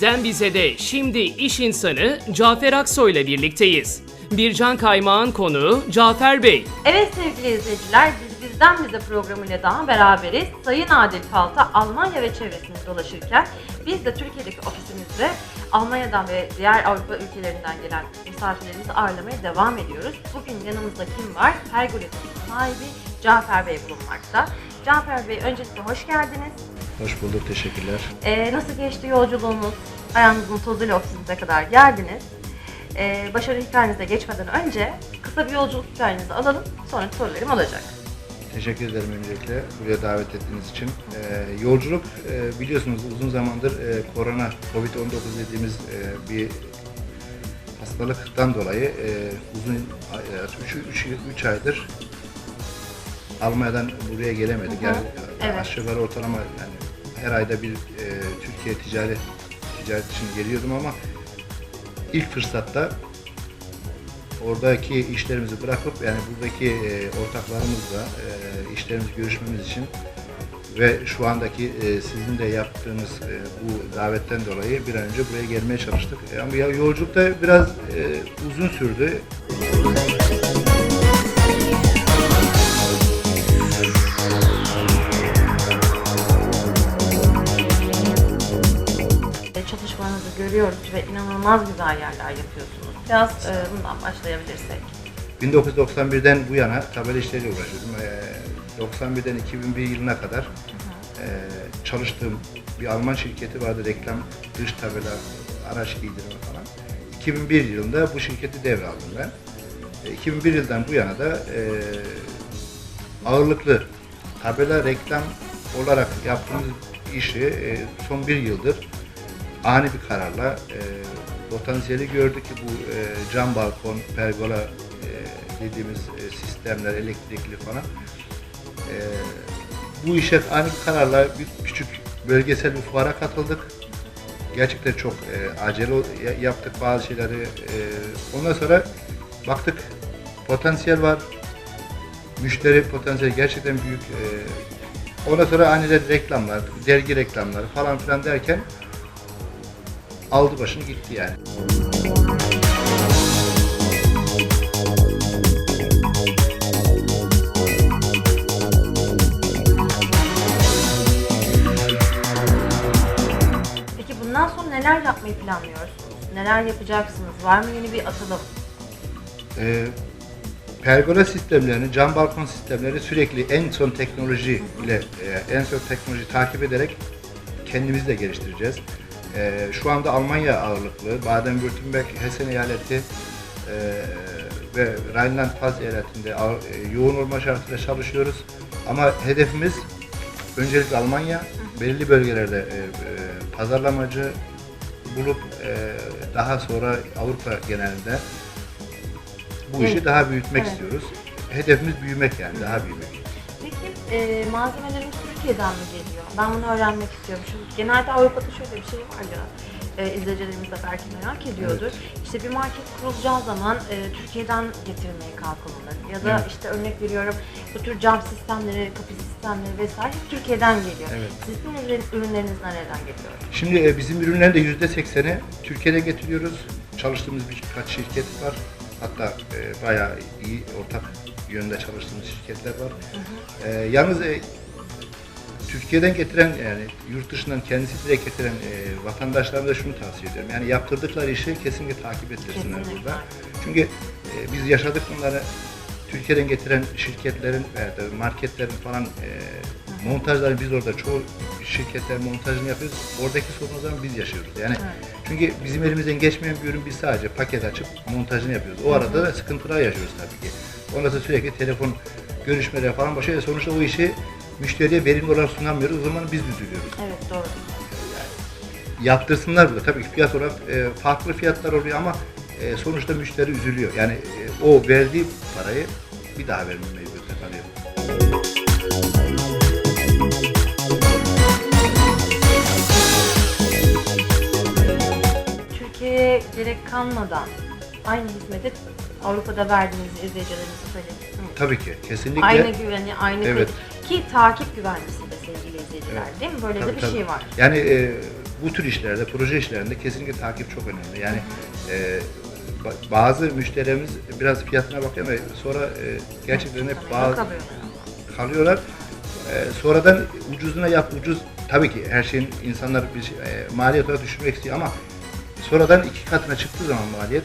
Sizden bize de şimdi iş insanı Cafer Aksoy ile birlikteyiz. Bircan Kaymağın konuğu Cafer Bey. Evet sevgili izleyiciler, biz bizden bize programıyla daha beraberiz. Sayın Adil Palta Almanya ve çevresinde dolaşırken biz de Türkiye'deki ofisimizde Almanya'dan ve diğer Avrupa ülkelerinden gelen misafirlerimizi ağırlamaya devam ediyoruz. Bugün yanımızda kim var? Pergoles'in sahibi Cafer Bey bulunmakta. Cafer Bey öncelikle hoş geldiniz. Hoş bulduk, teşekkürler. Ee, nasıl geçti yolculuğunuz? Ayağınızın tozuyla ofisimize kadar geldiniz. Ee, başarı hikayenize geçmeden önce kısa bir yolculuk hikayenizi alalım. Sonra sorularım olacak. Teşekkür ederim öncelikle buraya davet ettiğiniz için. Ee, yolculuk e, biliyorsunuz uzun zamandır e, korona, Covid-19 dediğimiz e, bir hastalıktan dolayı e, uzun 3 aydır Almanya'dan buraya gelemedik. Hı hı, Yani evet. aşağı yukarı ortalama yani her ayda bir e, Türkiye ticaret ticaret için geliyordum ama ilk fırsatta oradaki işlerimizi bırakıp yani buradaki e, ortaklarımızla e, işlerimizi görüşmemiz için ve şu andaki e, sizin de yaptığınız e, bu davetten dolayı bir an önce buraya gelmeye çalıştık. E, ama ya yolculuk da biraz e, uzun sürdü. Ee, görüyoruz ve inanılmaz güzel yerler yapıyorsunuz. Biraz e, bundan başlayabilirsek. 1991'den bu yana tabela işleriyle uğraşıyordum. E, 91'den 2001 yılına kadar e, çalıştığım bir Alman şirketi vardı. Reklam, dış tabela, araç giydirme falan. 2001 yılında bu şirketi devraldım ben. E, 2001 yıldan bu yana da e, ağırlıklı tabela reklam olarak yaptığımız işi e, son bir yıldır ani bir kararla e, potansiyeli gördük ki bu e, cam balkon, pergola e, dediğimiz e, sistemler, elektrikli falan e, bu işe ani bir kararla bir küçük bölgesel bir fuara katıldık. Gerçekten çok e, acele yaptık bazı şeyleri. E, ondan sonra baktık potansiyel var. Müşteri potansiyeli gerçekten büyük. E, ondan sonra aniden reklamlar, dergi reklamları falan filan derken aldı başını gitti yani. Peki bundan sonra neler yapmayı planlıyorsunuz? Neler yapacaksınız? Var mı yeni bir atılım? Ee, pergola sistemlerini, cam balkon sistemleri sürekli en son teknoloji ile e, en son teknoloji takip ederek kendimizi de geliştireceğiz. Ee, şu anda Almanya ağırlıklı, Baden-Württemberg, Hessen eyaleti e, ve Rheinland-Pfalz eyaletinde ağır- e, yoğun olma şartıyla çalışıyoruz. Ama hedefimiz öncelikle Almanya, belirli bölgelerde e, e, pazarlamacı bulup e, daha sonra Avrupa genelinde bu işi Evet. daha büyütmek Evet. istiyoruz. Hedefimiz büyümek yani, daha büyümek. Peki e, malzemeleriniz Türkiye'den mi geliyor? Ben bunu öğrenmek istiyorum. Çünkü genelde Avrupa'da şöyle bir şey var ya. E, izleyicilerimiz de belki merak ediyordur. İşte bir market kurulacağı zaman e, Türkiye'den getirmeye kalkılır. Ya da Evet. işte örnek veriyorum bu tür cam sistemleri, kapı sistemleri vesaire Türkiye'den geliyor. Evet. Sizin ürün- ürünleriniz nereden geliyor? Şimdi e, bizim ürünlerin de yüzde sekseni Türkiye'de getiriyoruz. Çalıştığımız birkaç şirket var. Hatta e, bayağı iyi ortak yönde çalıştığımız şirketler var. E, yalnız e, Türkiye'den getiren yani yurt dışından kendisi direkt getiren e, vatandaşlarıma da şunu tavsiye ediyorum. Yani yaptırdıkları işi kesinlikle takip ettirsinler Kesinlikle. burada. Çünkü e, biz yaşadık bunları. Türkiye'den getiren şirketlerin veya marketlerin falan e, montajları biz orada çoğu şirketler montajını yapıyoruz. Oradaki zaman biz yaşıyoruz. Yani Evet. çünkü bizim elimizden geçmeyen bir ürün biz sadece paket açıp montajını yapıyoruz. O arada da sıkıntılar yaşıyoruz tabii ki. Ondan sonra sürekli telefon görüşmeleri falan başlıyor. Sonuçta o işi müşteriye verimli olarak sunamıyoruz. O zaman biz üzülüyoruz. Evet doğru. Yaptırsınlar burada. Tabii ki fiyat olarak e, farklı fiyatlar oluyor ama e, sonuçta müşteri üzülüyor. Yani e, o verdiği parayı bir daha verme mecburiyeti kalıyor. Türkiye'ye gerek kalmadan aynı hizmeti Avrupa'da verdiğinizi izleyicilerimize söyledik mi? Tabii ki. Kesinlikle. Aynı güveni, aynı Evet. ki takip güvencesi de sevgili izleyiciler değil mi? Böyle de Tabii, bir tabii. şey var. Yani e, bu tür işlerde, proje işlerinde kesinlikle takip çok önemli. Yani e, ba- bazı müşterimiz biraz fiyatına bakıyor ama sonra e, gerçekten hep bazı Kalıyorlar. kalıyorlar. Ee, sonradan ucuzuna yap ucuz tabii ki her şeyin insanlar bir şey- e, maliyet olarak düşürmek istiyor ama sonradan iki katına çıktığı zaman maliyet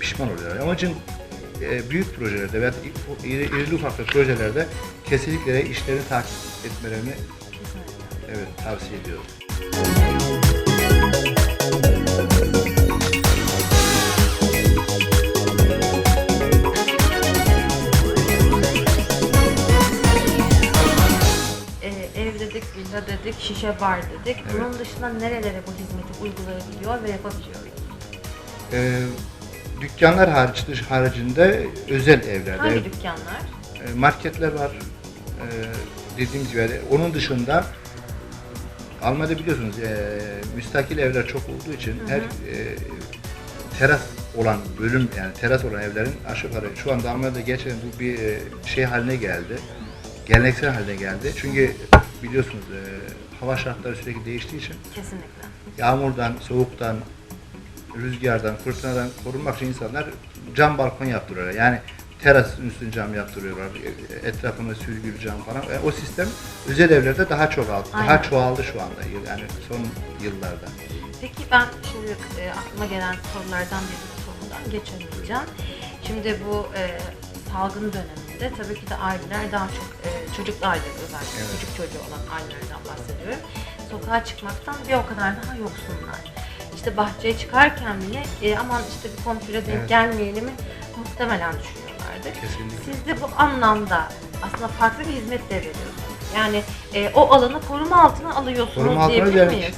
pişman oluyorlar. Onun için e, büyük projelerde veya iri, irili ufaklı projelerde kesinlikle işlerini takip etmelerini evet tavsiye ediyorum. Ev dedik, villa dedik, şişe bar dedik. Bunun dışında nerelere bu hizmeti uygulayabiliyor ve yapabiliyoruz? Ee, dükkanlar hariç dış haricinde özel evlerde Hangi ev- dükkanlar? E, marketler var. E, dediğimiz gibi onun dışında Almanya'da biliyorsunuz e, müstakil evler çok olduğu için her e, teras olan bölüm yani teras olan evlerin aşağı yukarı şu anda Almanya'da gerçekten bu bir şey haline geldi. Geleneksel haline geldi. Çünkü biliyorsunuz e, hava şartları sürekli değiştiği için Kesinlikle. yağmurdan, soğuktan, rüzgardan, fırtınadan korunmak için insanlar cam balkon yaptırıyorlar. Yani terasın üstüne cam yaptırıyorlar. Etrafında sürgülü cam falan. E, o sistem özel evlerde daha çok aldı. Daha çoğaldı şu anda. Yani son yıllarda. Peki ben şimdi e, aklıma gelen sorulardan biri bu sorudan geçemeyeceğim. Şimdi bu e, salgın döneminde tabii ki de aileler daha çok e, çocuklu aileler özellikle Evet. küçük çocuğu olan ailelerden bahsediyorum. Sokağa çıkmaktan bir o kadar daha yoksunlar. İşte bahçeye çıkarken bile e, aman işte bir komşuyla denk Evet. gelmeyelim mi muhtemelen düşünüyorlardı. Kesinlikle. Siz de bu anlamda aslında farklı bir hizmet de veriyorsunuz. Yani e, o alanı koruma altına alıyorsunuz Koruma altına diyebilir yani miyiz?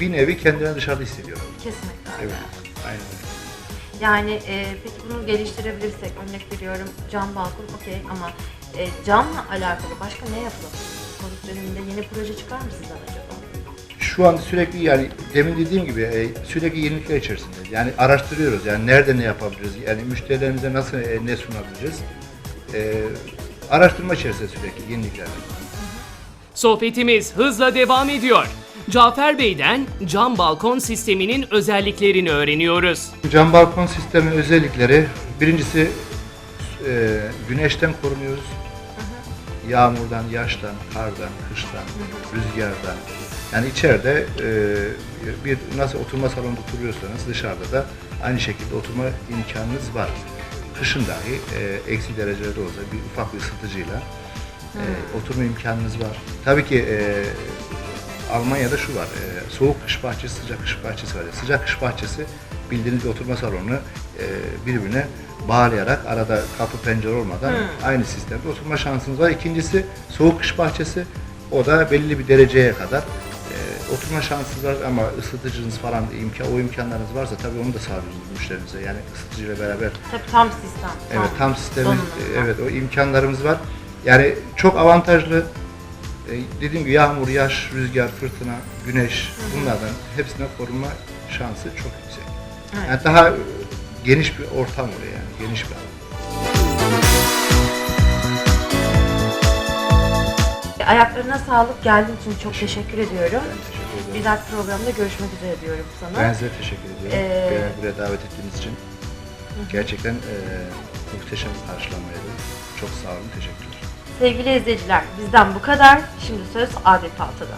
bir nevi kendini dışarıda hissediyor. Kesinlikle. Evet. Aynen. Yani e, peki bunu geliştirebilirsek, örnek veriyorum cam balkon okey ama e, camla alakalı başka ne yapılabilir? Covid döneminde yeni proje çıkar mı sizden acaba? Şu anda sürekli yani demin dediğim gibi e, sürekli yenilikler içerisindeyiz. Yani araştırıyoruz yani nerede ne yapabiliriz, yani müşterilerimize nasıl e, ne sunabiliriz. E, araştırma içerisinde sürekli yenilikler. Sohbetimiz hızla devam ediyor. Cafer Bey'den cam balkon sisteminin özelliklerini öğreniyoruz. Cam balkon sistemi özellikleri birincisi e, güneşten korunuyoruz. Yağmurdan, yaştan, kardan, kıştan, rüzgardan. Yani içeride e, bir nasıl oturma salonunda oturuyorsanız dışarıda da aynı şekilde oturma imkanınız var. Kışın dahi e, eksi derecelerde olsa bir ufak bir ısıtıcıyla e, oturma imkanınız var. Tabii ki e, Almanya'da şu var, e, soğuk kış bahçesi, sıcak kış bahçesi var. Sıcak kış bahçesi bildiğiniz bir oturma salonunu e, birbirine bağlayarak arada kapı pencere olmadan aynı sistemde oturma şansınız var. İkincisi soğuk kış bahçesi, o da belli bir dereceye kadar oturma şansınız var ama ısıtıcınız falan imkan, o imkanlarınız varsa tabii onu da sağlıyorsunuz müşterinize. Yani ısıtıcıyla beraber Tabii tam sistem. Evet tam sistemi donanım var. evet o imkanlarımız var. Yani çok avantajlı. E, dediğim gibi yağmur, yaş, rüzgar, fırtına, güneş bunlardan hepsine korunma şansı çok yüksek. Evet. Yani daha e, geniş bir ortam oluyor yani geniş bir alan. Ayaklarına sağlık geldiğin için çok teşekkür ediyorum. Bir dahaki programda görüşmek üzere diyorum sana. Ben size teşekkür ediyorum. Ee, Beni buraya davet ettiğiniz için. Gerçekten e, muhteşem bir karşılamaydı. Çok sağ olun, teşekkürler. Sevgili izleyiciler bizden bu kadar. Şimdi söz Adil Palta'da.